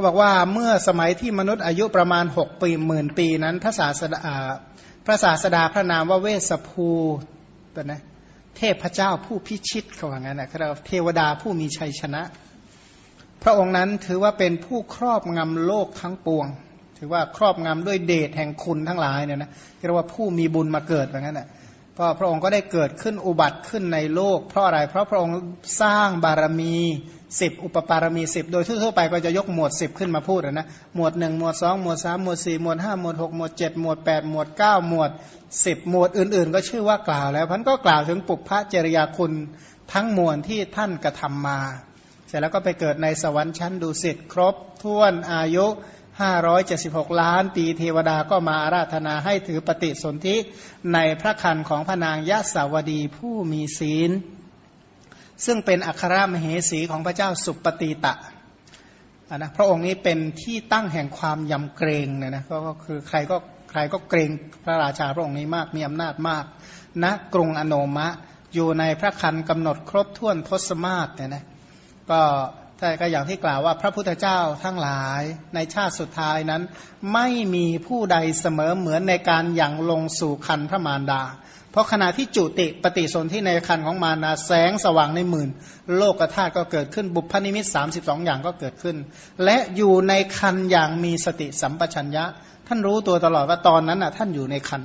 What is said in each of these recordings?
ก็บอกว่าเมื่อสมัยที่มนุษย์อายุประมาณหกปีหมื่นปีนั้นพระศาสดาพระศาสดาพระนามว่าเวสภูเป็นะเทพเจ้าผู้พิชิตเขาว่างั้นนะครับเทวดาผู้มีชัยชนะ พระองค์นั้นถือว่าเป็นผู้ครอบงำโลกทั้งปวง ถือว่าครอบงำด้วยเดชแห่งคุณทั้งหลายเนี่ยนะเรียกว่าผู้มีบุญมาเกิดว่างั้นนะพราะพระองค์ก็ได้เกิดขึ้นอุบัติขึ้นในโลก เพราะอะไรเพราะพระองค์สร้างบารมี สิบอุปปารมีสิบโดยทั่วๆไปก็จะยกหมวดสิบขึ้นมาพูดนะหมวดหนึ่งหมวดสองหมวดสามหมวดสี่หมวดห้าหมวดหกหมวดเจ็ดหมวดแปดหมวดเก้าหมวดสิบหมวดอื่น ๆ ก็ชื่อว่ากล่าวแล้วพันก็กล่าวถึงปุพพจริยาคุณทั้งมวลที่ท่านกระทำมา เสร็จแล้วก็ไปเกิดในสวรรค์ชั้นดุสิตครบท้วนอายุ 576 ล้านปีเทวดาก็มาอาราธนาให้ถือปฏิสนธิในพระคันของพระนางยะสาวดีผู้มีศีล ซึ่งเป็นอัครมเหสีของพระเจ้าสุปฏิตะนะพระองค์นี้เป็นที่ตั้งแห่งความยำเกรงเนี่ยนะก็คือใครก็ใครก็เกรงพระราชาพระองค์นี้มากมีอำนาจมากณนะกรุงอโนมะ อยู่ในพระคันกำหนดครบถ้วนทศมาศเนี่ยนะก็แต่ก็อย่างที่กล่าวว่าพระพุทธเจ้าทั้งหลายในชาติสุดท้ายนั้น ไม่มีผู้ใดเสมอเหมือนในการอย่างลงสู่คันพระมารดา ราะขณะที่จุติปฏิสนธิในคันของมารดาแสงสว่างในหมื่น โลกธาตุก็เกิดขึ้นบุพนิมิต 32 อย่างก็เกิดขึ้น และอยู่ในคันอย่างมีสติสัมปชัญญะ ท่านรู้ตัวตลอดว่าตอนนั้นน่ะท่านอยู่ในคัน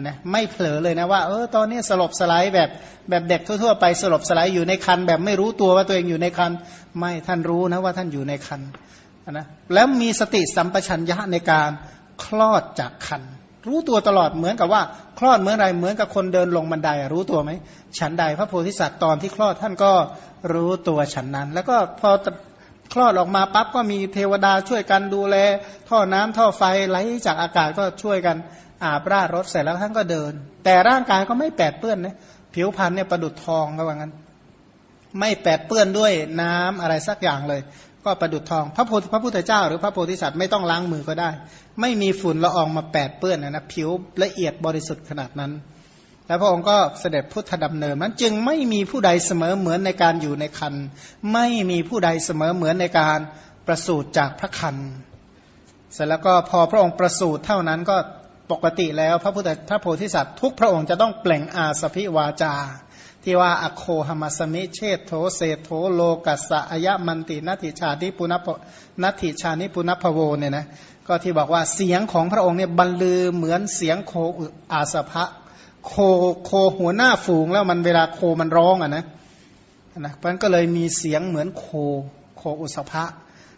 นะไม่เผลอเลยนะว่าเออตอนนี้สลบสไลด์แบบแบบเด็กทั่วๆไปสลบสไลด์อยู่ในคันแบบไม่รู้ตัวว่าตัวเองอยู่ในคันไม่ท่านรู้นะว่าท่านอยู่ในคันนะแล้วมีสติสัมปชัญญะในการคลอดจากคัน รู้ตัวตลอดเหมือนกับว่า คลอดเมื่อไรเหมือนกับคนเดินลงบันไดรู้ตัวไหมฉันใดพระโพธิสัตว์ตอนที่คลอดท่านก็รู้ตัวฉันนั้น แล้วก็พอคลอดออกมาปั๊บก็มีเทวดาช่วยกันดูแล ท่อน้ำท่อไฟไหลจากอากาศก็ช่วยกันอาบราดรถเสร็จแล้วท่านก็เดิน แต่ร่างกายก็ไม่แปดเปื้อนนะผิวพรรณเนี่ยประดุดทองก็ว่างั้น ไม่แปดเปื้อนด้วยน้ำอะไรสักอย่างเลย ก็ประดุดทอง พระโพธิพระพุทธเจ้าหรือพระโพธิสัตว์ไม่ต้องล้างมือก็ได้ ไม่มีฝุ่นละอองมาแปดเปื้อนนะนะผิวละเอียดบริสุทธิ์ขนาดนั้น แล้วพระองค์ก็เสด็จพุทธดำเนินนั้นจึงไม่มีผู้ใดเสมอเหมือนในการอยู่ในคันไม่มีผู้ใดเสมอเหมือนในการประสูติจากพระคันเสร็จแล้วก็พอพระองค์ประสูติเท่านั้นก็ปกติแล้วพระพุทธพระโพธิสัตว์ทุกพระองค์จะต้องเปล่งอาสพิวาจา ที่ว่าอโคหมัสมิเชตโธเศโธโลกัสะอายมันตินัติชานิปุณพนัติชานิปุณพโวเนี่ยนะก็ที่บอกว่าเสียงของพระองค์เนี่ยบรรลือเหมือนเสียงโคอาสภะโคโคหัวหน้าฝูงแล้วมันเวลาโคมันร้องอะนะนะมันก็เลยมีเสียงเหมือนโคโคอุสภะ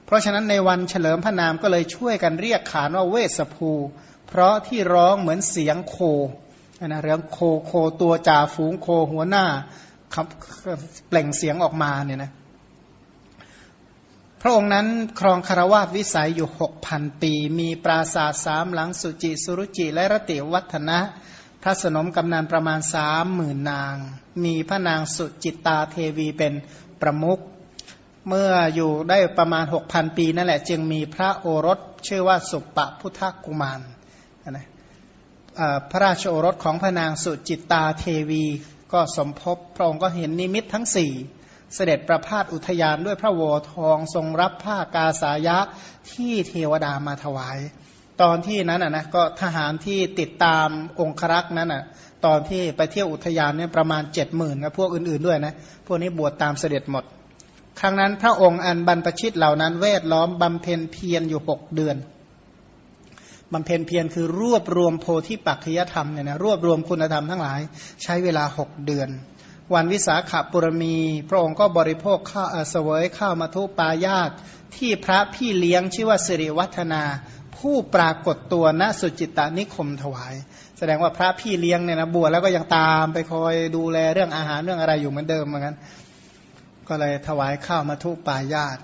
เพราะฉะนั้นในวันเฉลิมพระนามก็เลยช่วยกันเรียกขานว่าเวสภู เพราะที่ร้องเหมือนเสียงโค นะเรื่องโคโคตัวจ่าฝูงโคหัวหน้าครับเปล่งเสียงออกมาเนี่ยนะพระองค์นั้นครองคารวาสวิสัยอยู่หกพันปี มีปราสาทสามหลังสุจิ สุรุจิ และรติวัฒนะพระสนมกำนันประมาณสามหมื่นนาง มีพระนางสุจิตตาเทวีเป็นประมุขเมื่ออยู่ได้ประมาณหกพันปีนั่นแหละ จึงมีพระโอรสชื่อว่าสุปปพุทธกุมาร พระราชโอรสของพระนางสุจิตตาเทวี ก็สมภพพระองค์ก็เห็นนิมิตทั้งสี่เสด็จประพาสอุทยานด้วยพระวอทองทรงรับผ้ากาสายะที่เทวดามาถวาย ตอนที่นั้นนะก็ทหารที่ติดตามองครักษ์นั้นอะตอนที่ไปเที่ยวอุทยานเนี่ยประมาณเจ็ดหมื่นกับพวกอื่นๆด้วยนะพวกนี้บวชตามเสด็จหมด ครั้งนั้นพระองค์อันบรรพชิตเหล่านั้นเวทล้อมบำเพ็ญเพียรอยู่หกเดือน บำเพ็ญเพียรคือรวบรวมโพธิปัจจยธรรมเนี่ยนะรวบรวมคุณธรรมทั้งหลายใช้เวลาหกเดือน วันวิสาขาปุรมี พระองค์ก็บริโภคข้าวเสวยข้าวมาทุปายาตที่พระพี่เลี้ยงชื่อว่าสิริวัฒนา ผู้ปรากฏตัวณสุจิตานิคมถวาย แสดงว่าพระพี่เลี้ยงเนี่ยนะบวชแล้วก็ยังตามไปคอยดูแลเรื่องอาหารเรื่องอะไรอยู่เหมือนเดิมเหมือนกันก็เลยถวายข้าวมาทุปายาต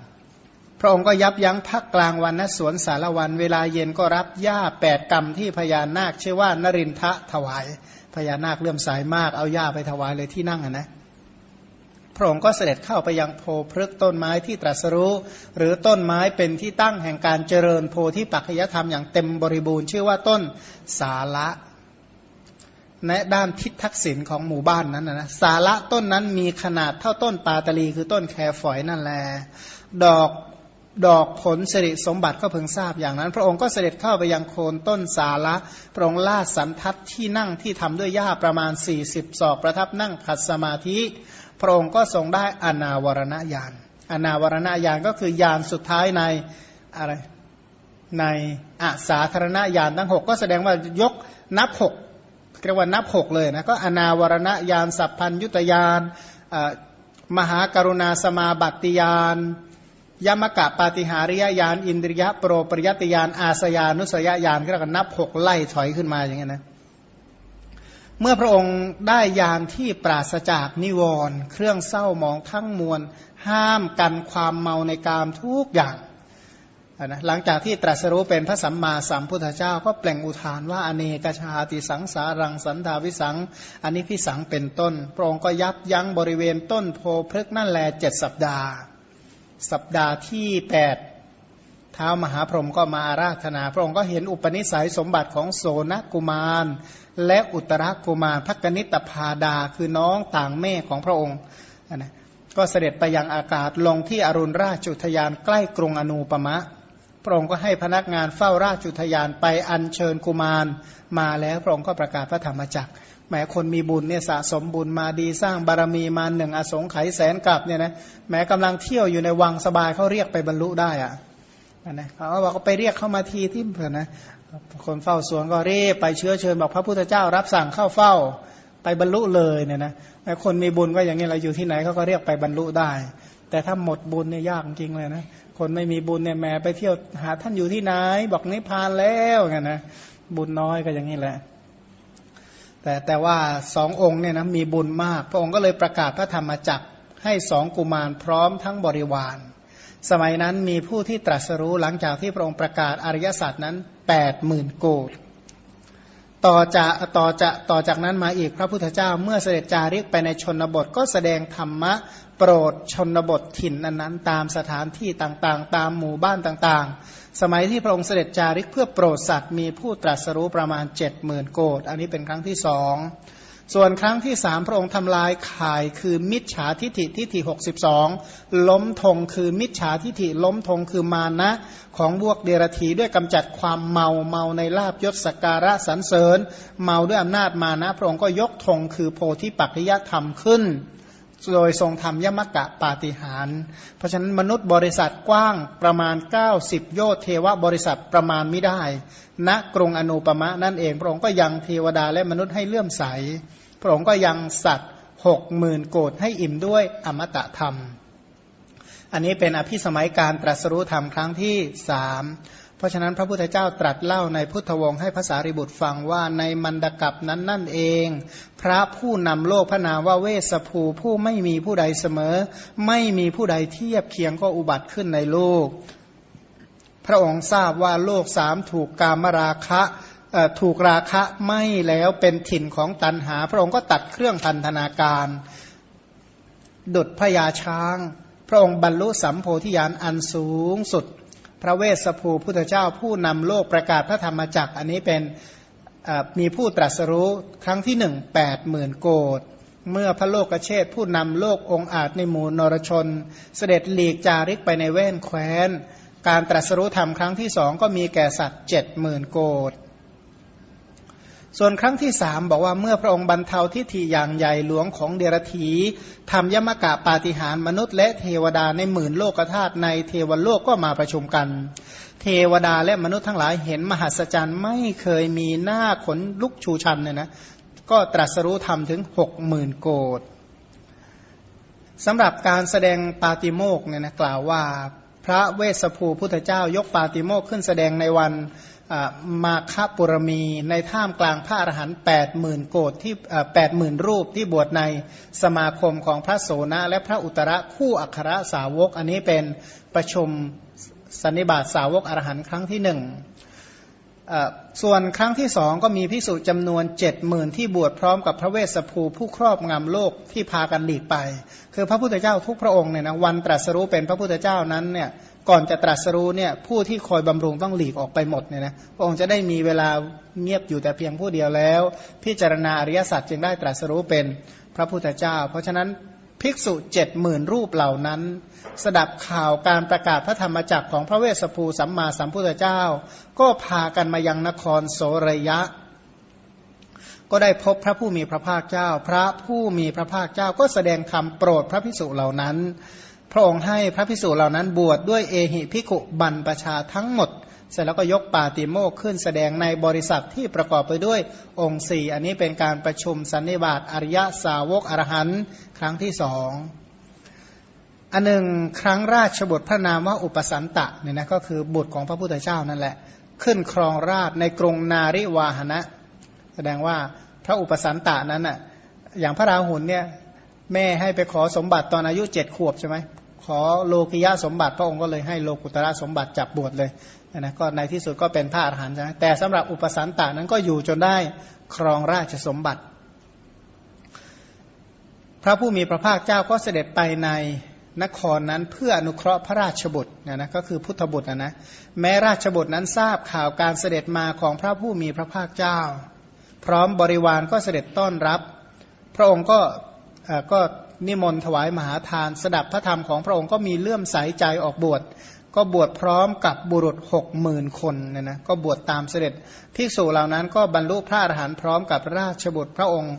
พระองค์ก็ยับยั้งพักกลางวันณสวนสารวัน เวลาเย็นก็รับหญ้าแปดกรรมที่พญานาคชื่อว่านรินทะถวาย พญานาคเลื่อมสายมากเอาหญ้าไปถวายเลยที่นั่งนะ พระองค์ก็เสด็จเข้าไปยังโพพฤกต้นไม้ที่ตรัสรู้ หรือต้นไม้เป็นที่ตั้งแห่งการเจริญโพธิปัจจยธรรมอย่างเต็มบริบูรณ์ชื่อว่าต้นสาระในด้านทิศทักษิณของหมู่บ้านนั้นนะสาระต้นนั้นมีขนาดเท่าต้นปาตลีคือต้นแครฝอยนั่นแหละดอก ดอกผลสิริสมบัติก็เพิ่งทราบอย่างนั้น พระองค์ก็เสด็จเข้าไปยังโคนต้นสาละพระองค์ลาดสันทัดที่นั่งที่ทำด้วยหญ้าประมาณ 40ศอกประทับนั่งขัดสมาธิ พระองค์ก็ทรงได้อนาวรณญาณอนาวรณญาณก็คือญาณสุดท้ายในอะไรในอาสาธารณญาณทั้งหกก็แสดงว่ายกนับหกเรียกว่านับหกเลยนะก็อนาวรณญาณสัพพัญยุตยานมหากรุณาสมาบัติยาน ยมกะปาติหาริยญาณอินทริยะโปรปริยติยานอาสยานุสยญาณก็เรียกนับหกไล่ถอยขึ้นมาอย่างเงี้ยนะเมื่อพระองค์ได้ยานที่ปราศจากนิวรณ์เครื่องเศร้ามองทั้งมวล ห้ามกันความเมาในกามทุกอย่างนะหลังจากที่ตรัสรู้เป็นพระสัมมาสัมพุทธเจ้า ก็เปล่งอุทานว่าอเนกชาติสังสารังสันทาวิสังอันนี้พิสังเป็นต้น พระองค์ก็ยับยั้งบริเวณต้นโพพฤกนั่นแลเจ็ดสัปดาห์ สัปดาห์ที่แปดเท้ามหาพรหมก็มาอาราธนา พระองค์ก็เห็นอุปนิสัยสมบัติของโสนกุมาร และอุตรกุมารพักนิตพาดาคือน้องต่างแม่ของพระองค์นะก็เสด็จไปยังอากาศลงที่อรุณราชุทยานใกล้กรุงอนูปมะ พระองค์ก็ให้พนักงานเฝ้าราชุทยานไปอัญเชิญกุมารมาแล้วพระองค์ก็ประกาศพระธรรมจักร แม้คนมีบุญเนี่ยสะสมบุญมาดีสร้างบารมีมาหนึ่งอสงไขยแสนกลับเนี่ยนะแม้กำลังเที่ยวอยู่ในวังสบายเขาเรียกไปบรรลุได้อะนะเขาบอกเขาไปเรียกเข้ามาทีที่เผื่อนะคนเฝ้าสวนก็เรียกไปเชื้อเชิญบอกพระพุทธเจ้ารับสั่งเข้าเฝ้าไปบรรลุเลยเนี่ยนะแม้คนมีบุญก็อย่างนี้เราอยู่ที่ไหนเขาก็เรียกไปบรรลุได้ แต่ถ้าหมดบุญเนี่ยยากจริงเลยนะคนไม่มีบุญเนี่ยแม่ไปเที่ยวหาท่านอยู่ที่ไหน บอกนิพพานแล้วไงนะบุญน้อยก็อย่างนี้แหละ แต่แต่ว่าสององค์เนี่ยนะมีบุญมาก พระองค์ก็เลยประกาศพระธรรมจักรให้สองกุมารพร้อมทั้งบริวาร สมัยนั้นมีผู้ที่ตรัสรู้หลังจากที่พระองค์ประกาศอริยสัจนั้นแปดหมื่นโกดต่อจากต่อจากต่อจากนั้นมาอีกพระพุทธเจ้าเมื่อเสด็จจาริกไปในชนบทก็แสดงธรรมะโปรดชนบทถิ่นนั้นๆตามสถานที่ต่างๆ ตามหมู่บ้านต่างๆ สมัยที่พระองค์เสด็จจาริกเพื่อโปรดสัตว์มีผู้ตรัสรู้ประมาณเจ็ดหมื่นโกดอันนี้เป็นครั้งที่สองส่วนครั้งที่สามพระองค์ทำลายข่ายคือมิจฉาทิฐิทิฐิหกสิบสองล้มธงคือมิจฉาทิฐิล้มธงคือมานะ ของบวกเดรธีด้วยกำจัดความเมาเมาในลาบยศสการะสรรเสริญ เมาด้วยอำนาจมานะ พระองค์ก็ยกธงคือโพธิปัจจยธรรมขึ้น โดยทรงทำยมกะปาฏิหาร เพราะฉะนั้นมนุษย์บริษัทกว้างประมาณ 90 โยธเทวบริษัทประมาณไม่ได้ณกรุงอนุปมะนั่นเอง พระองค์ก็ยังเทวดาและมนุษย์ให้เลื่อมใส พระองค์ก็ยังสัตว์หกหมื่นโกดให้อิ่มด้วยอมตะธรรม อันนี้เป็นอภิสมัยการตรัสรู้ธรรมครั้งที่สาม ราะฉะนั้นพระพุทธเจ้าตรัสเล่าในพุทธวงศ์ให้ภาษาริบุตรฟังว่าในมันดกับนั้นนั่นเอง พระผู้นำโลกพระนามว่าเวสภูผู้ไม่มีผู้ใดเสมอ ไม่มีผู้ใดเทียบเคียงก็อุบัติขึ้นในโลก พระองค์ทราบว่าโลกสามถูกกามราคะถูกราคะไม่แล้วเป็นถิ่นของตันหา พระองค์ก็ตัดเครื่องพันธนาการ ดุดพญาช้าง พระองค์บรรลุสัมโพธิญาณอันสูงสุด พระเวสสภูพุทธเจ้าผู้นำโลกประกาศพระธรรมจักรอันนี้เป็นมีผู้ตรัสรู้ครั้งที่หนึ่งแปดหมื่นโกดเมื่อพระโลกเชษผู้นำโลกองอาจในหมู่นรชน เสด็จหลีกจาริกไปในแว่นแคว้น การตรัสรู้ธรรมครั้งที่สองก็มีแก่สัตว์เจ็ดหมื่นโกด ส่วนครั้งที่สามบอกว่าเมื่อพระองค์บรรเทาทิฏฐิอย่างใหญ่หลวงของเดรธีทำยมกะปาฏิหารมนุษย์และเทวดาในหมื่นโลกธาตุในเทวโลกก็มาประชุมกัน เทวดาและมนุษย์ทั้งหลายเห็นมหัศจรรย์ไม่เคยมีหน้าขนลุกชูชันเนี่ยนะก็ตรัสรู้ธรรมถึงหกหมื่นโกดสำหรับการแสดงปาติโมกเนี่ยนะกล่าวว่า พระเวสสภูพุทธเจ้ายกปาติโมกขึ้นแสดงในวัน มาคปุรมีในท่ามกลางพระอรหันต์แปดหมื่นโกดที่แปดหมื่นรูปที่บวชในสมาคมของพระโสนะและพระอุตระคู่อัครสาวก อันนี้เป็นประชุมสันนิบาตสาวกอรหันต์ครั้งที่หนึ่ง ส่วนครั้งที่สองก็มีพิสุจำนวนเจ็ดหมื่นที่บวชพร้อมกับพระเวสสภูผู้ครอบงำโลกที่พากันหลีกไป คือพระพุทธเจ้าทุกพระองค์เนี่ยนะวันตรัสรู้เป็นพระพุทธเจ้านั้นเนี่ยก่อนจะตรัสรู้เนี่ยผู้ที่คอยบำรุงต้องหลีกออกไปหมดเนี่ยนะพระองค์จะได้มีเวลาเงียบอยู่แต่เพียงผู้เดียวแล้ว พิจารณาอริยสัจจึงได้ตรัสรู้เป็นพระพุทธเจ้า เพราะฉะนั้น ภิกษุเจ็ดหมื่นรูปเหล่านั้น สดับข่าวการประกาศพระธรรมจักรของพระเวสสภูสัมมาสัมพุทธเจ้า ก็พากันมายังนครโสรยะ ก็ได้พบพระผู้มีพระภาคเจ้า พระผู้มีพระภาคเจ้าก็แสดงธรรมโปรดพระภิกษุเหล่านั้น พระองค์ให้พระภิกษุเหล่านั้นบวชดด้วยเอหิภิกขุบันประชาทั้งหมด เสร็จแล้วก็ยกปาติโมกขึ้นแสดงในบริษัทที่ประกอบไปด้วยองค์สี่อันนี้เป็นการประชุมสันนิบาตอริยสาวกอรหันต์ครั้งที่สองอันหนึ่งครั้งราชบุตรพระนามว่าอุปสันตะเนี่ยนะก็คือบุตรของพระพุทธเจ้านั่นแหละ ขึ้นครองราชในกรุงนาริวาหนะ แสดงว่าพระอุปสันตะนั้นอะอย่างพระราหุลเนี่ยแม่ให้ไปขอสมบัติตอนอายุเจ็ดขวบใช่ไหมขอโลกิยะสมบัติพระองค์ก็เลยให้โลกุตระสมบัติจับบวชเลย นะก็ในที่สุดก็เป็นพระอรหันต์ใช่ไหมแต่สำหรับอุปสันตะนั้นก็อยู่จนได้ครองราชสมบัติ พระผู้มีพระภาคเจ้าก็เสด็จไปในนครนั้นเพื่ออนุเคราะห์พระราชบุตรนะนะก็คือพุทธบุตรนะนะแม้ราชบุตรนั้นทราบข่าวการเสด็จมาของพระผู้มีพระภาคเจ้า พร้อมบริวารก็เสด็จต้อนรับ พระองค์ก็ก็นิมนต์ถวายมหาทาน สดับพระธรรมของพระองค์ก็มีเลื่อมใสใจออกบวช ก็บวชพร้อมกับบุรุษหกหมื่นคนเนี่ยนะก็บวชตามเสด็จภิกษุเหล่านั้นก็บรรลุพระอรหันต์พร้อมกับราชบุตรพระองค์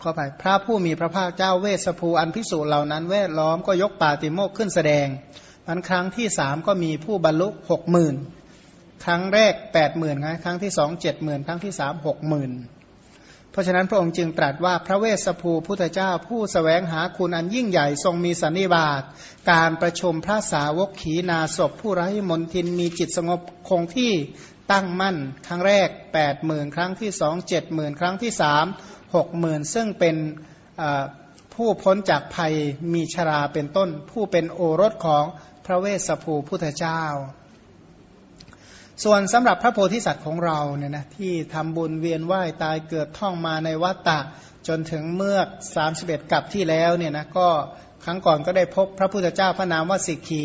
เขอไปพระผู้มีพระภาคเจ้าเวสภูอันพิสูจน์เหล่านั้นแวดล้อมก็ยกปาติโมกขึ้นแสดงอันครั้งที่สามก็มีผู้บรรลุหกหมื่นครั้งแรกแปดหมื่นครั้งที่สองเจ็ดหมื่นครั้งที่สามหกหมื่น เพราะฉะนั้นพระองค์จึงตรัสว่าพระเวสสภูพุทธเจ้าผู้สแสวงหาคุณอันยิ่งใหญ่ทรงมีสันนิบาต การประชุมพระสาวกขีนาศพผู้ไร้มนทินมีจิตสงบคงที่ตั้งมั่น ครั้งแรกแปดหมื่นครั้งที่สองเจ็ดหมื่นครั้งที่สามหกหมื่นซึ่งเป็นผู้พ้นจากภัยมีชราเป็นต้น ผู้เป็นโอรสของพระเวสสภูพุทธเจ้า ส่วนสำหรับพระโพธิสัตว์ของเราเนี่ยนะที่ทำบุญเวียนว่ายตายเกิดท่องมาในวัฏฏะจนถึงเมื่อ 31 กับที่แล้วเนี่ยนะก็ครั้งก่อนก็ได้พบพระพุทธเจ้าพระนามว่าสิกขี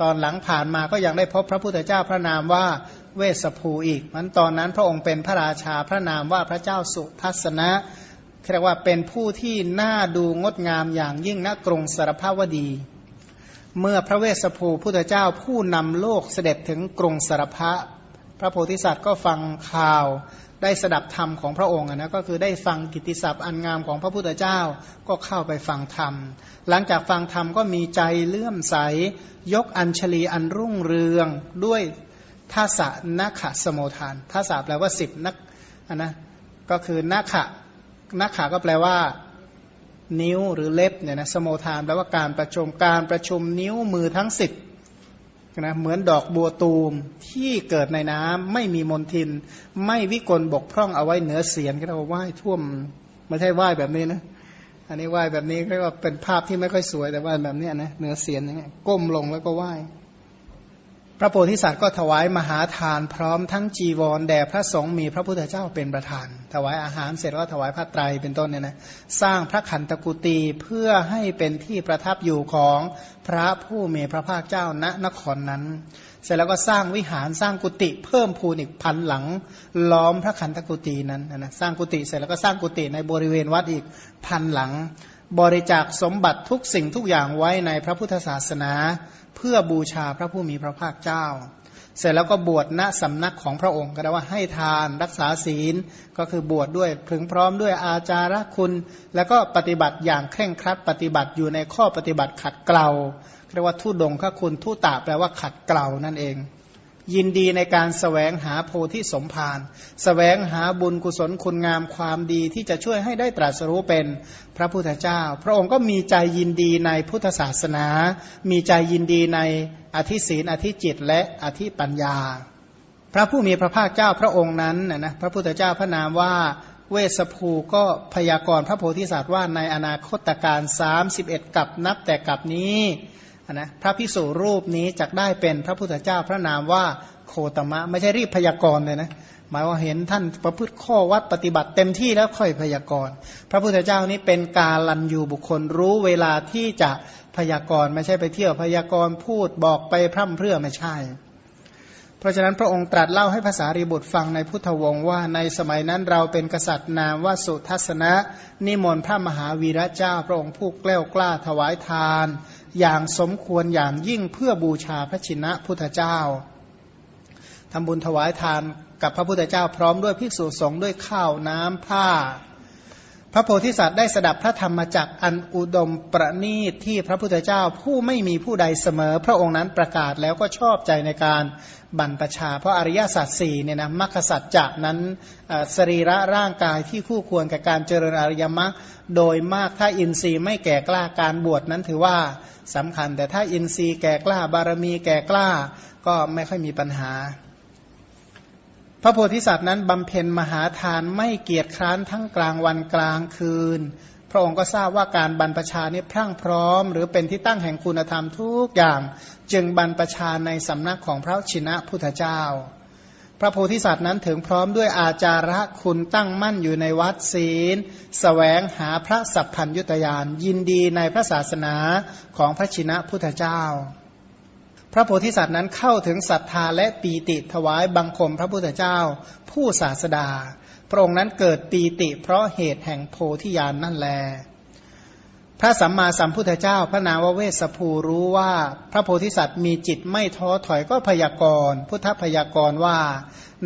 ตอนหลังผ่านมาก็ยังได้พบพระพุทธเจ้าพระนามว่าเวสภูอีกมันตอนนั้นพระองค์เป็นพระราชาพระนามว่าพระเจ้าสุทัศนะเรียกว่าเป็นผู้ที่น่าดูงดงามอย่างยิ่งณกรุงสารภาวดี เมื่อพระเวสสภูพุทธเจ้าผู้นำโลกเสด็จถึงกรุงสารพะ พระโพธิสัตว์ก็ฟังข่าวได้สดับธรรมของพระองค์นะก็คือได้ฟังกิตติศัพท์อันงามของพระพุทธเจ้าก็เข้าไปฟังธรรม หลังจากฟังธรรมก็มีใจเลื่อมใส ยกอัญชลีอันรุ่งเรืองด้วยทัศนักขะสมุทานทัศแปลว่าสิบนักนนะก็คือนักขะนักขาก็แปลว่า นิ้วหรือเล็บเนี่ยนะสมุทานแปลว่าการประชุมการประชุมนิ้วมือทั้งสิบนะเหมือนดอกบัวตูมที่เกิดในน้ำไม่มีมนทิน ไม่วิกลบกพร่องเอาไว้เหนือเสียนก็เรียกว่าไหว้ท่วมไม่ใช่ไหว้แบบนี้นะอันนี้ไหว้แบบนี้เรียกว่าเป็นภาพที่ไม่ค่อยสวยแต่ว่าแบบนี้นะเหนือเสียนอย่างเงี้ยก้มลงแล้วก็ไหว้ ระโพธิสัตว์ก็ถวายมหาทานพร้อมทั้งจีวรแด่พระสงฆ์มีพระพุทธเจ้าเป็นประธาน ถวายอาหารเสร็จก็ถวายพระไตรเป็นต้นเนี่ยนะสร้างพระขันตกุตีเพื่อให้เป็นที่ประทับอยู่ของพระผู้มีพระภาคเจ้าณนครนั้น เสร็จแล้วก็สร้างวิหารสร้างกุฏิเพิ่มพูนอีกพันหลัง ล้อมพระขันตกุตีนั้นนะสร้างกุฏิเสร็จแล้วก็สร้างกุฏิในบริเวณวัดอีกพันหลัง บริจาคสมบัติทุกสิ่งทุกอย่างไว้ในพระพุทธศาสนา เพื่อบูชาพระผู้มีพระภาคเจ้า เสร็จแล้วก็บวชณสำนักของพระองค์ก็ได้ว่าให้ทานรักษาศีลก็คือบวชดด้วยถึงพร้อมด้วยอาจารคุณ แล้วก็ปฏิบัติอย่างเคร่งครัด ปฏิบัติอยู่ในข้อปฏิบัติขัดเกลาเรียกว่าทุดงคคุณทุตาแปลว่าขัดเกลานั่นเอง ยินดีในการสแสวงหาโพธิสมภารสแสวงหาบุญกุศลคุณงามความดีที่จะช่วยให้ได้ตรัสรู้เป็นพระพุทธเจ้า พระองค์ก็มีใจยินดีในพุทธศาสนา มีใจยินดีในอธิศีนอธิจิตและอธิปัญญา พระผู้มีพระภาคเจ้าพระองค์นั้นนะพระพุทธเจ้าพระนามว่าเวสภูก็พยากรณ์พระโพธิสัตว์ว่าในอนาคตการ 31 กับนับแต่กับนี้ นะพระพิสุรูปนี้จะได้เป็นพระพุทธเจ้าพระนามว่าโคตมะ ไม่ใช่รีบพยากรณ์เลยนะหมายว่าเห็นท่านประพฤติข้อวัดปฏิบัติเต็มที่แล้วค่อยพยากรณ์ พระพุทธเจ้านี้เป็นกาลันยูบุคคลรู้เวลาที่จะพยากรณ์ไม่ใช่ไปเที่ยวพยากรณ์พูดบอกไปพร่ำเพื่อไม่ใช่ เพราะฉะนั้นพระองค์ตรัสเล่าให้ภาษารีบุตรฟังในพุทธวงศ์ว่าในสมัยนั้นเราเป็นกษัตริย์นามว่าสุทัศนะ นิมนต์พระมหาวีระเจ้า พระองค์ผู้แกล้วกล้าถวายทาน อย่างสมควรอย่างยิ่งเพื่อบูชาพระชินะพุทธเจ้าทำบุญถวายทานกับพระพุทธเจ้าพร้อมด้วยภิกษุสงฆ์ด้วยข้าวน้ำผ้า พระโพธิสัตว์ได้สดับพระธรรมจักอันอุดมประณีตที่พระพุทธเจ้าผู้ไม่มีผู้ใดเสมอ พระองค์นั้นประกาศแล้วก็ชอบใจในการบรรพชา เพราะอริยสัจสี่เนี่ยนะมรรคสัจจะนั้นสรีระร่างกายที่คู่ควรกับการเจริญอริยมรรคโดยมากถ้าอินทรีย์ไม่แก่กล้าการบวชนั้นถือว่าสำคัญ แต่ถ้าอินทรีย์แก่กล้าบารมีแก่กล้าก็ไม่ค่อยมีปัญหา พระโพธิสัตว์นั้นบำเพ็ญมหาทานไม่เกียจคร้านทั้งกลางวันกลางคืน พระองค์ก็ทราบว่าการบรรพชานี้พรั่งพร้อม หรือเป็นที่ตั้งแห่งคุณธรรมทุกอย่าง จึงบรรพชาในสำนักของพระชินะพุทธเจ้า พระโพธิสัตว์นั้นถึงพร้อมด้วยอาจาระคุณตั้งมั่นอยู่ในวัดศีลสแสวงหาพระสัพพัญยุตยานยินดีในพระศาสนาของพระชินะพุทธเจ้า พระโพธิสัตว์นั้นเข้าถึงศรัทธาและปีติถวายบังคมพระพุทธเจ้า ผู้ศาสดา พระองค์นั้นเกิดปีติ เพราะเหตุแห่งโพธิญาณนนั่นแล พระสัมมาสัมพุทธเจ้า พระนาวเวสภูรู้ว่าพระโพธิสัตว์มีจิตไม่ท้อถอยก็พยากรณ์พุทธพยากรณ์ว่า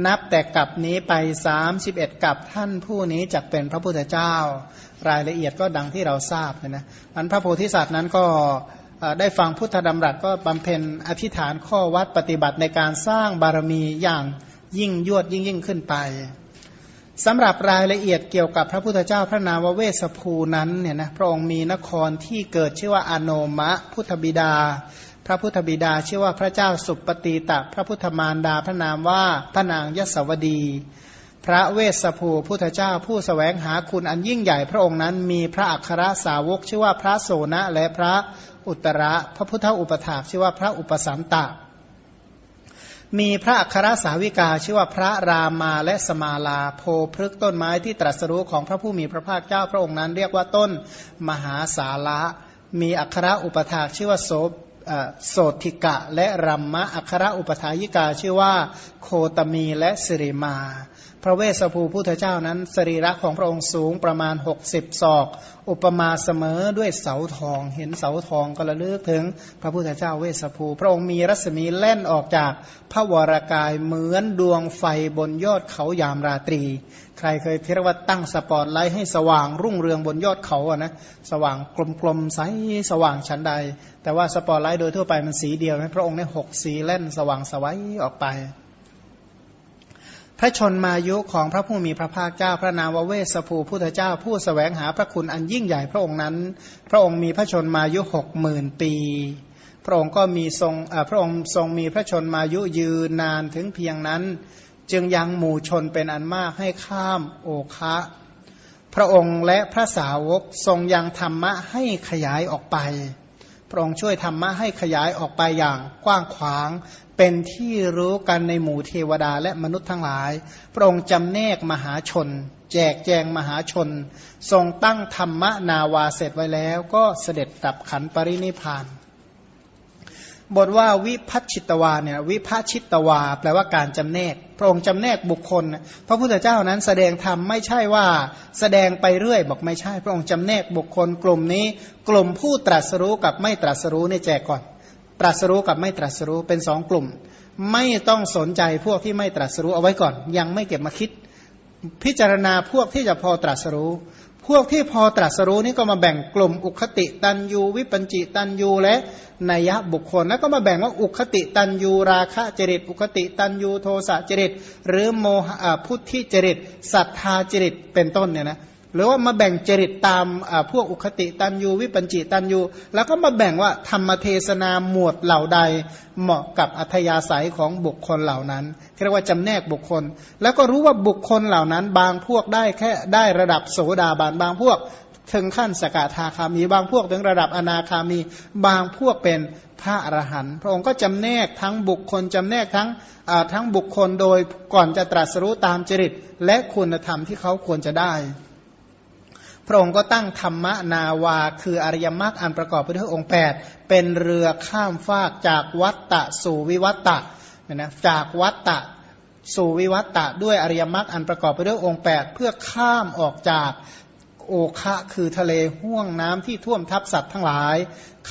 นับแต่กับนี้ไปสามสิบเอ็ดกับท่านผู้นี้จะเป็นพระพุทธเจ้า รายละเอียดก็ดังที่เราทราบนะนะอันพระโพธิสัตว์นั้นก็ ได้ฟังพุทธดำรัสก็บำเพ็ญอธิษฐานข้อวัดปฏิบัติในการสร้างบารมีอย่างยิ่งยวดยิ่งยิ่งขึ้นไปสำหรับรายละเอียดเกี่ยวกับพระพุทธเจ้าพระนามวเวสภูนั้นเนี่ยนะพระองค์มีนครที่เกิดชื่อว่าอโนมะ พุทธบิดา พระพุทธบิดาชื่อว่าพระเจ้าสุปฏิตะพระพุทธมารดาพระนามว่าพระนางยศวดี พระเวสภูพุทธเจ้าผู้สแสวงหาคุณอันยิ่งใหญ่พระองค์นั้นมีพระอัครสาวกชื่อว่าพระโสนะและพระ อุตระ พระพุทธอุปถาชื่อว่าพระอุปสันตะ มีพระอัครสาวิกาชื่อว่าพระรามาและสมาลา โพพฤกต้นไม้ที่ตรัสรู้ของพระผู้มีพระภาคเจ้าพระองค์นั้น เรียกว่าต้นมหาสาระ มีอัครอุปถาชื่อว่าโสโสติกะและรัมมะอัครอุปถายิกาชื่อว่า โคตมีและสิริมา ระเวสสภูพุทธเจ้านั้น สรีระของพระองค์สูงประมาณ 60 ศอก อุปมาเสมอด้วยเสาทอง เห็นเสาทองก็ระลึกถึงพระพุทธเจ้าเวสสภู พระองค์มีรัศมีแล่นออกจากพระวรากายเหมือนดวงไฟบนยอดเขายามราตรี ใครเคยเรียกว่าตั้งสปอตไลท์ให้สว่างรุ่งเรืองบนยอดเขาอะนะสว่างกลมๆใสสว่างชั้นใด แต่ว่าสปอตไลท์โดยทั่วไปมันสีเดียวนะพระองค์ได้หกสีเล่นสว่างสวัยออกไป พระชนมายุของพระผู้มีพระภาคเจ้าพระนามวเวสภูพุทธเจ้าผู้สแสวงหาพระคุณอันยิ่งใหญ่พระองค์นั้น พระองค์มีพระชนมายุหกหมื่นปี พระองค์ก็มีทรงพระองค์ทรงมีพระชนมายุยืนนานถึงเพียงนั้น จึงยังหมู่ชนเป็นอันมากให้ข้ามโอคะ พระองค์และพระสาวกทรงยังธรรมะให้ขยายออกไป พระองค์ช่วยธรรมะให้ขยายออกไปอย่างกว้างขวาง เป็นที่รู้กันในหมู่เทวดาและมนุษย์ทั้งหลาย พระองค์จำแนกมหาชน แจกแจงมหาชน ทรงตั้งธรรมนาวาเสร็จไว้แล้ว ก็เสด็จดับขันปรินิพาน บทว่าวิพัชิตวาเนี่ยวิพัชิตวา แปลว่าการจำแนก พระองค์จำแนกบุคคล พระพุทธเจ้านั้นแสดงธรรมไม่ใช่ว่า แสดงไปเรื่อยบอกไม่ใช่ พระองค์จำแนกบุคคล กลุ่มนี้ กลุ่มผู้ตรัสรู้กับไม่ตรัสรู้ในแจกก่อน ตรัสรู้กับไม่ตรัสรู้เป็นสองกลุ่ม ไม่ต้องสนใจพวกที่ไม่ตรัสรู้เอาไว้ก่อน ยังไม่เก็บมาคิด พิจารณาพวกที่จะพอตรัสรู้ พวกที่พอตรัสรู้นี่ก็มาแบ่งกลุ่มอุคติตันยูวิปัญจิตันยูและนัยบุคคลแล้วก็มาแบ่งว่าอุคติตันยูราคะจริต อุคติตันยูโทสะจริต หรือโมหะพุทธิจริตศรัทธาจริตเป็นต้นเนี่ยนะ หรือว่ามาแบ่งจริตตามพวกอุคติตันยูวิปัญจิตันยูแล้วก็มาแบ่งว่าธรรมเทศนาหมวดเหล่าใดเหมาะกับอัธยาศัยของบุคคลเหล่านั้นเรียกว่าจำแนกบุคคล แล้วก็รู้ว่าบุคคลเหล่านั้น บางพวกได้แค่ได้ระดับโสดาบันบางพวกถึงขั้นสกทาคามี บางพวกถึงระดับอนาคามี บางพวกเป็นพระอรหันต์พระองค์ก็จำแนกทั้งบุคคลจำแนกทั้งทั้งบุคคลโดยก่อนจะตรัสรู้ตามจริต และคุณธรรมที่เขาควรจะได้ พระองค์ก็ตั้งธรรมนาวา คืออริยมรรคอันประกอบไปด้วยองค์ 8 เป็นเรือข้ามฟากจากวัตตะสู่วิวัตตะนะจากวัตตะสู่วิวัตตะด้วยอริยมรรคอันประกอบไปด้วยองค์ 8 เพื่อข้ามออกจากโอคะคือทะเลห่วงน้ำที่ท่วมทับสัตว์ทั้งหลาย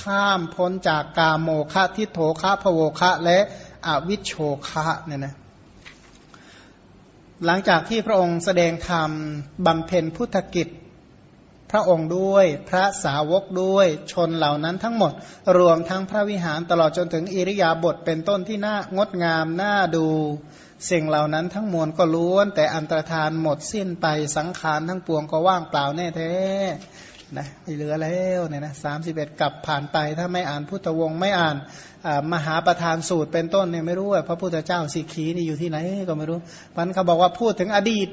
ข้ามพ้นจากกาโมคะทิโถคะพโวคะและอวิชโชคะเนี่ยนะหลังจากที่พระองค์แสดงธรรมบำเพ็ญพุทธกิจ ระองค์ด้วย พระสาวกด้วย ชนเหล่านั้นทั้งหมด รวมทั้งพระวิหารตลอดจนถึงอิริยาบถเป็นต้นที่น่างดงามน่าดู สิ่งเหล่านั้นทั้งมวลก็ล้วน แต่อันตรธานหมดสิ้นไปสังขารทั้งปวงก็ว่างเปล่าแน่แท้นะไม่เหลือแล้วเนี่ยนะสามสิบเอ็ดกลับผ่านไป ถ้าไม่อ่านพุทธวงศ์ไม่อ่านมหาประธานสูตรเป็นต้นเนี่ยไม่รู้ว่าพระพุทธเจ้าสีขีนี่อยู่ที่ไหนก็ไม่รู้มันเขาบอกว่าพูดถึงอดีต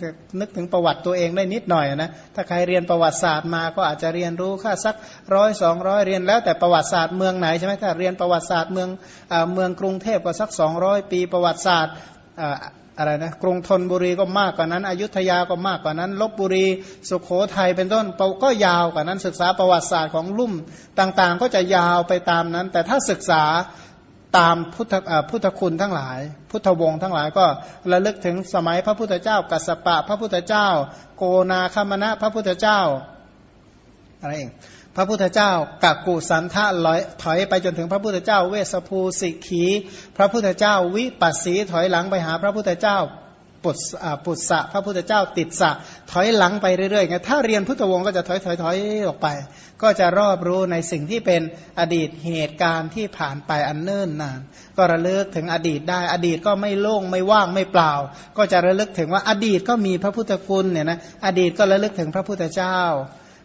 โอ้ยนึกถึงประวัติตัวเองได้นิดหน่อยนะถ้าใครเรียนประวัติศาสตร์มาก็อาจจะเรียนรู้ค่าสักร้อยสองร้อยเรียนแล้วแต่ประวัติศาสตร์เมืองไหนใช่ไหมถ้าเรียนประวัติศาสตร์เมืองเมืองกรุงเทพก็สักสองร้อยปีประวัติศาสตร์อะไรนะกรุงธนบุรีก็มากกว่านั้น อยุธยาก็มากกว่านั้นลบบุรี สุขโขทัยเป็นต้นก็ยาวกว่านั้นศึกษาประวัติศาสตร์ของลุ่มต่างๆ ก็จะยาวไปตามนั้น แต่ถ้าศึกษา ตามพุทธพุทธคุณทั้งหลาย พุทธวงศ์ทั้งหลายก็ระลึกถึงสมัยพระพุทธเจ้า กัสปะ พระพุทธเจ้า โกนาคามณะพระพุทธเจ้าอะไรเองพระพุทธเจ้ากักกุสันทะลอยถอยไปจนถึงพระพุทธเจ้า เวสภูสิกีพระพุทธเจ้าวิปัสสีถอยหลังไปหาพระพุทธเจ้า ปุตปุตสะพระพุทธเจ้าติดสะถอยหลังไปเรื่อยๆไงถ้าเรียนพุทธวงศ์ก็จะถอยถอยถอยออกไป ก็จะรอบรู้ในสิ่งที่เป็นอดีตเหตุการณ์ที่ผ่านไปอันเนิ่นนาน ก็ระลึกถึงอดีตได้อดีตก็ไม่โล่งไม่ว่างไม่เปล่า ก็จะระลึกถึงว่าอดีตก็มีพระพุทธคุณเนี่ยนะอดีตก็ระลึกถึงพระพุทธเจ้า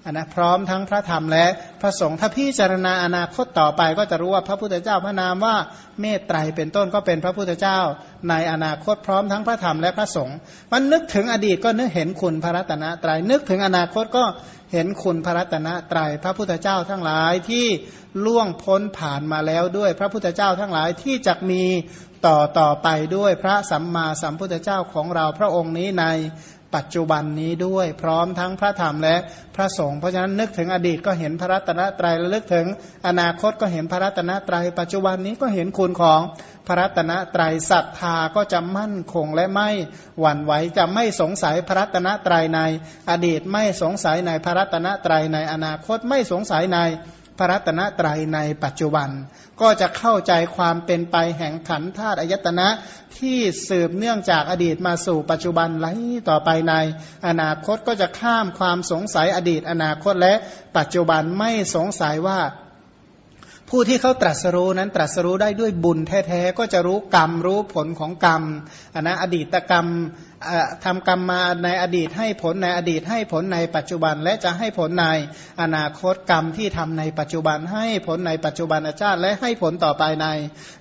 นนะพร้อมทั้งพระธรรมและพระสงฆ์ถ้าพิจารณาอนาคตต่อไปก็จะรู้ว่าพระพุทธเจ้าพระนามว่าเมตไตรเป็นต้นก็เป็นพระพุทธเจ้า ในอนาคตพร้อมทั้งพระธรรมและพระสงฆ์มันนึกถึงอดีตก็นึกเห็นคุณพระรัตนตรยัยนึกถึงอนาคตก็เห็นคุณพระรัตนตรยัยพระพุทธเจ้าทั้งหลายที่ล่วงพ้นผ่านมาแล้วด้วย พระพุทธเจ้าทั้งหลายที่จะมีต่อต่อไปด้วยพระสัมมาสัมพุทธเจ้าของเราพระองค์นี้ใน ปัจจุบันนี้ด้วย พร้อมทั้งพระธรรมและพระสงฆ์เพราะฉะนั้นนึกถึงอดีตก็เห็นพระรัตนตรัยและลึกถึงอนาคตก็เห็นพระรัตนตรัย ปัจจุบันนี้ก็เห็นคุณของพระรัตนตรัยศรัทธาก็จะมั่นคงและไม่หวั่นไหวจะไม่สงสัยพระรัตนตรัยใน อดีตไม่สงสัยในพระรัตนตรัยในอนาคตไม่สงสัยใน ระรัตนตรัยในปัจจุบัน ก็จะเข้าใจความเป็นไปแห่งขันธาตุอายตนะที่สืบเนื่องจากอดีตมาสู่ปัจจุบันไหลต่อไปใน อนาคตก็จะข้ามความสงสัยอดีต อนาคตและปัจจุบันไม่สงสัยว่าผู้ที่เขาตรัสรู้นั้นตรัสรู้ได้ด้วยบุญแท้ๆ ก็จะรู้กรรมรู้ผลของกรรมอนนะอดีตกรรม ทำกรรมมาในอดีตให้ผลในอดีตให้ผลในปัจจุบัน และจะให้ผลในอนาคตกรรมที่ทำในปัจจุบัน ให้ผลในปัจจุบันชาติและให้ผลต่อไปใน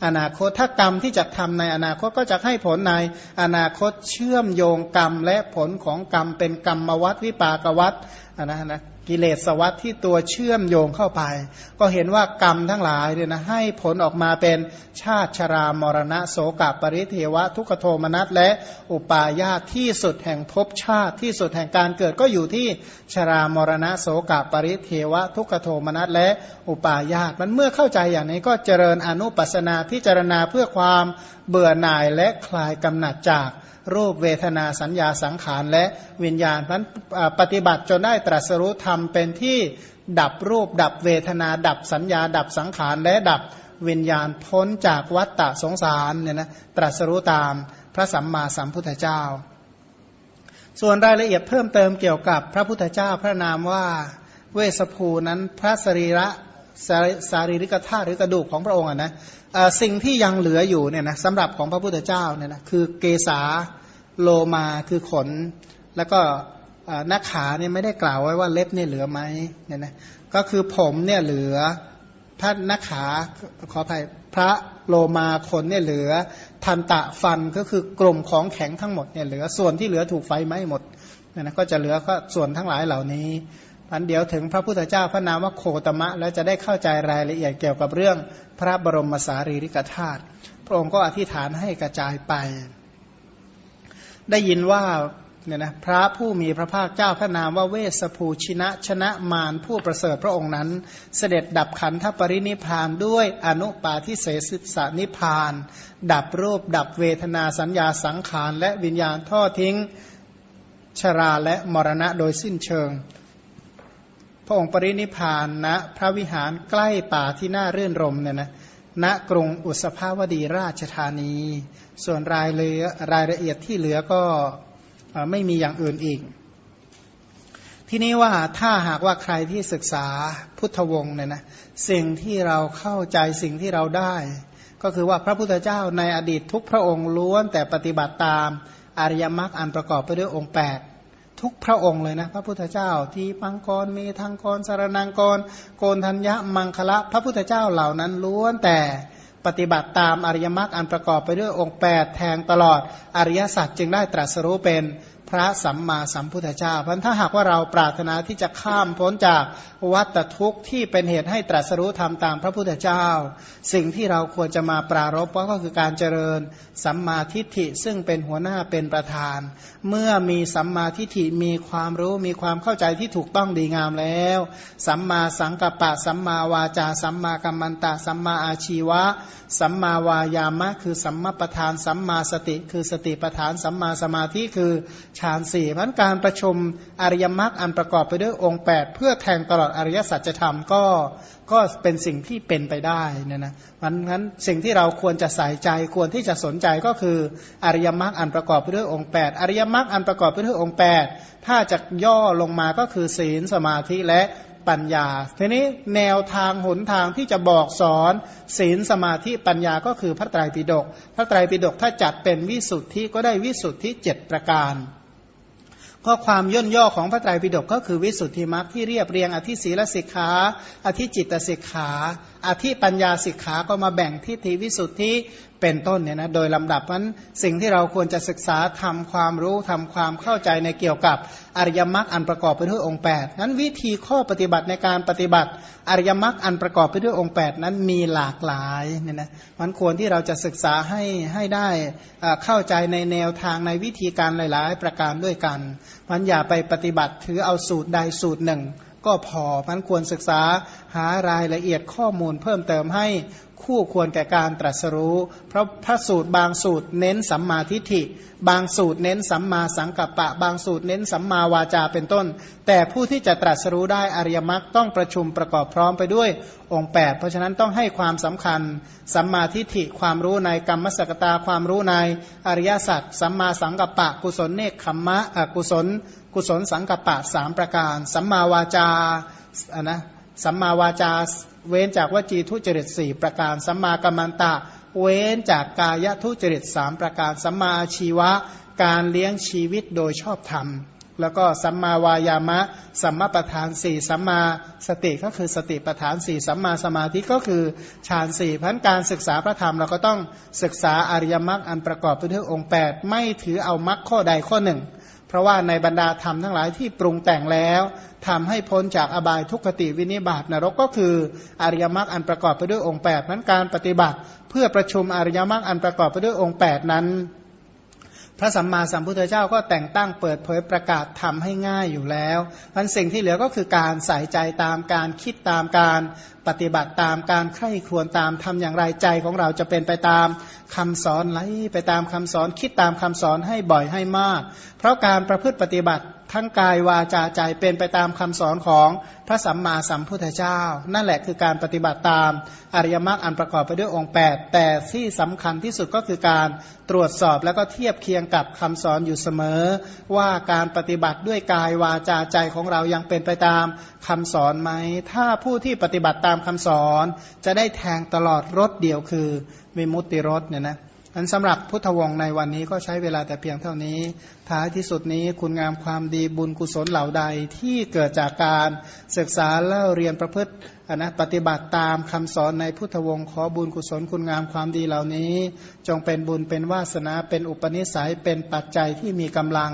อนาคตถ้ากรรมที่จะทำในอนาคตก็จะให้ผลในอนาคตเชื่อมโยงกรรมและผลของกรรมเป็นกรรมวัดวิปากวัตนะนะ กิเลสวัตที่ตัวเชื่อมโยงเข้าไป ก็เห็นว่ากรรมทั้งหลายเนี่ยนะให้ผลออกมาเป็นชาติชรามรณะโสกปริเทวะ ทุกโทมนัสและอุปาญาตที่สุดแห่งภพชาติที่สุดแห่งการเกิดก็อยู่ที่ชรามรณะโสกปริเทวะ ทุกโทมนัสและอุปาญาตมันเมื่อเข้าใจอย่างนี้ก็เจริญอนุปัสนาพิจารณาเพื่อความเบื่อหน่ายและคลายกำหนัดจากรูปเวทนาสัญญาสังขารและวิญญาณนั้นปฏิบัติจนได้ตรัสรู้ธรรมเป็นที่ดับรูป ดับเวทนา ดับสัญญา ดับสังขารและดับวิญญาณพ้นจากวัฏฏะสงสารเนี่ยนะตรัสรู้ตามพระสัมมาสัมพุทธเจ้า ส่วนรายละเอียดเพิ่มเติมเกี่ยวกับพระพุทธเจ้าพระนามว่าเวสภูนั้นพระสรีระสารีริกธาตุหรือกระดูกของพระองค์นะสิ่งที่ยังเหลืออยู่เนี่ยนะสำหรับของพระพุทธเจ้าเนี่ยนะคือเกษาโลมาคือขน แล้วก็ หน้าขาเนี่ยไม่ได้กล่าวไว้ว่าเล็บเนี่ยเหลือไหมเนี่ยนะก็คือผมเนี่ยเหลือพระหน้าขาขออภัยพระโลมาขนเนี่ยเหลือทันตะฟันก็คือกลุ่มของแข็งทั้งหมดเนี่ยเหลือส่วนที่เหลือถูกไฟไหม้หมดเนี่ยนะก็จะเหลือก็ส่วนทั้งหลายเหล่านี้อันเดียวถึงพระพุทธเจ้าพระนามว่าโคตมะ แล้วจะได้เข้าใจรายละเอียดเกี่ยวกับเรื่องพระบรมสารีริกธาตุพระองค์ก็อธิษฐานให้กระจายไป ได้ยินว่า เนี่ยนะพระผู้มีพระภาคเจ้าพระนามว่าเวสภูชินะชนะมารผู้ประเสริฐพระองค์นั้น เสด็จดับขันธปรินิพานด้วยอนุปาทิเสสิสนิพาน ดับรูปดับเวทนาสัญญาสังขาร และวิญญาณทอทิ้งชราและมรณะโดยสิ้นเชิง พระองค์ปรินิพานณนะพระวิหารใกล้ป่าที่น่าเรื่นรมเนี่ยนะณกรุงอุสภาวดีราชธานี ส่วนรายเลยรายละเอียดที่เหลือก็ ไม่มีอย่างอื่นอีก ที่นี้ว่าถ้าหากว่าใครที่ศึกษาพุทธวงศ์เนี่ยนะสิ่งที่เราเข้าใจสิ่งที่เราได้ ก็คือว่าพระพุทธเจ้าในอดีตทุกพระองค์ล้วนแต่ปฏิบัติตามอริยมรรคอันประกอบไปด้วยองค์ 8ทุกพระองค์เลยนะพระพุทธเจ้าที่ปังกรมีทางกรสารนังกร โกนธัญญะมังคละ พระพุทธเจ้าเหล่านั้นล้วนแต่ ปฏิบัติตามอริยมรรคอันประกอบไปด้วยองค์ 8 แทงตลอดอริยสัจจึงได้ตรัสรู้เป็น พระสัมมาสัมพุทธเจ้าเพราะถ้าหากว่าเราปรารถนาที่จะข้ามพ้นจากวัฏทุกข์ที่เป็นเหตุให้ตรัสรู้ธรรมตามพระพุทธเจ้า สิ่งที่เราควรจะมาปรารบก็คือการเจริญสัมมาทิฏฐิซึ่งเป็นหัวหน้าเป็นประธาน เมื่อมีสัมมาทิฏฐิมีความรู้มีความเข้าใจที่ถูกต้องดีงามแล้ว สัมมาสังกัปปะสัมมาวาจาสัมมากัมมันตะสัมมาอาชีวะ สัมมาวายามะ คือสัมมาประธาน สัมมาสติ คือสติประธาน สัมมาสมาธิคือฌานสี่พันการประชุมอริยมรรคอันประกอบไปด้วยองค์ 8 เพื่อแทงตลอดอริยสัจธรรมก็ก็เป็นสิ่งที่เป็นไปได้นี่ยนะมันนั้นสิ่งที่เราควรจะใส่ใจควรที่จะสนใจก็คืออริยมรรคอันประกอบไปด้วยองค์ 8 อริยมรรคอันประกอบไปด้วยองค์ 8 ถ้าจะย่อลงมาก็คือศีลสมาธิและปัญญา ทีนี้แนวทางหนทางที่จะบอกสอนศีลสมาธิปัญญาก็คือพระไตรปิฎก พระไตรปิฎกถ้าจัดเป็นวิสุทธิก็ได้วิสุทธิเจ็ดประการ ก็ความย่นย่อของพระไตรปิฎกก็คือวิสุทธิมรรคที่เรียบเรียงอธิศีลสิกขา อธิจิตสิกขา อธิปัญญาสิกขาก็มาแบ่งทิฏฐิวิสุทธิ เป็นต้นเนี่ยนะโดยลำดับนั้นสิ่งที่เราควรจะศึกษาทำความรู้ทำความเข้าใจในเกี่ยวกับอริยมรรคอันประกอบไปด้วยองค์8นั้นวิธีข้อปฏิบัติในการปฏิบัติ อริยมรรคอันประกอบไปด้วยองค์ 8 นั้นมีหลากหลายเนี่ยนะมันควรที่เราจะศึกษาให้ให้ได้เข้าใจในแนวทางในวิธีการหลาย ๆ ประการด้วยกันมันอย่าไปปฏิบัติถือเอาสูตรใดสูตรหนึ่ง ก็พอพันควรศึกษาหารายละเอียดข้อมูลเพิ่มเติมให้คู่ควรแก่การตรัสรู้ เพราะพระสูตรบางสูตรเน้นสัมมาทิฏฐิ บางสูตรเน้นสัมมาสังกัปปะ บางสูตรเน้นสัมมาวาจาเป็นต้น แต่ผู้ที่จะตรัสรู้ได้อริยมรรคต้องประชุมประกอบพร้อมไปด้วยองค์ 8 เพราะฉะนั้นต้องให้ความสำคัญ สัมมาทิฏฐิความรู้ในกรรมสกตาความรู้ในอริยสัจสัมมาสังกัปปะ กุศลเนคขมมะกุศล กุศลสังกัปปะสามประการ สัมมาวาจาอะนะสัมมาวาจาเว้นจากวจีทุจริตสี่ประการ สัมมากัมมันตะ เว้นจากกายทุจริตสามประการ สัมมาชีวะ การเลี้ยงชีวิตโดยชอบธรรม แล้วก็สัมมาวายามะ สัมมาประธานสี่สัมมาสติก็คือสติประธานสี่สัมมาสมาธิก็คือฌานสี่พันการศึกษาพระธรรมเราก็ต้องศึกษาอริยมรรคอันประกอบไปด้วยองค์ 8 ไม่ถือเอามรรคข้อใดข้อหนึ่ง เพราะว่าในบรรดาธรรมทั้งหลายที่ปรุงแต่งแล้วทำให้พ้นจากอบายทุกขติวินิบาตนรกก็คืออริยมรรคอันประกอบไปด้วยองค์8นั้นการปฏิบัติ เพื่อประชุมอริยมรรคอันประกอบไปด้วยองค์8นั้น พระสัมมาสัมพุทธเจ้าก็แต่งตั้งเปิดเผยประกาศทำให้ง่ายอยู่แล้วมันสิ่งที่เหลือก็คือการใส่ใจตามการคิดตามการปฏิบัติตามการใคร่ครวญตามทำอย่างไรใจของเราจะเป็นไปตามคำสอนไหลไปตามคำสอนคิดตามคำสอนให้บ่อยให้มาก เพราะการประพฤติปฏิบัติ ทั้งกายวาจาใจเป็นไปตามคำสอนของพระสัมมาสัมพุทธเจ้า นั่นแหละคือการปฏิบัติตามอริยมรรคอันประกอบไปด้วยองค์ 8 แต่ที่สำคัญที่สุดก็คือการตรวจสอบแล้วก็เทียบเคียงกับคำสอนอยู่เสมอ ว่าการปฏิบัติด้วยกายวาจาใจของเรายังเป็นไปตามคำสอนไหม ถ้าผู้ที่ปฏิบัติตามคำสอนจะได้แทงตลอดรถเดียวคือวิมุตติรถเนี่ยนะ อันสำหรับพุทธวงศ์ในวันนี้ก็ใช้เวลาแต่เพียงเท่านี้ ท้ายที่สุดนี้คุณงามความดีบุญกุศลเหล่าใดที่เกิดจากการศึกษาเล่าเรียนประพฤตินะปฏิบัติตามคำสอนในพุทธวงศ์ขอบุญกุศลคุณงามความดีเหล่านี้จงเป็นบุญเป็นวาสนาเป็นอุปนิสัยเป็นปัจจัยที่มีกำลัง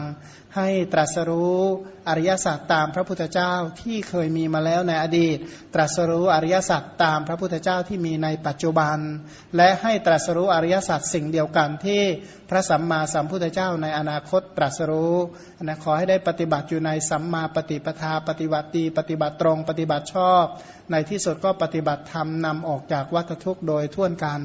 ให้ตรัสรู้อริยสัจตามพระพุทธเจ้าที่เคยมีมาแล้วในอดีต ตรัสรู้อริยสัจตามพระพุทธเจ้าที่มีในปัจจุบัน และให้ตรัสรู้อริยสัจสิ่งเดียวกันที่พระสัมมาสัมพุทธเจ้าในอนาคตตรัสรู้นะขอให้ได้ปฏิบัติอยู่ในสัมมาปฏิปทาปฏิบัติดีปฏิบัติตรง ปฏิบัติชอบ ในที่สุดก็ปฏิบัติธรรมนำออกจากวัฏทุกข์โดยทั่วนกัน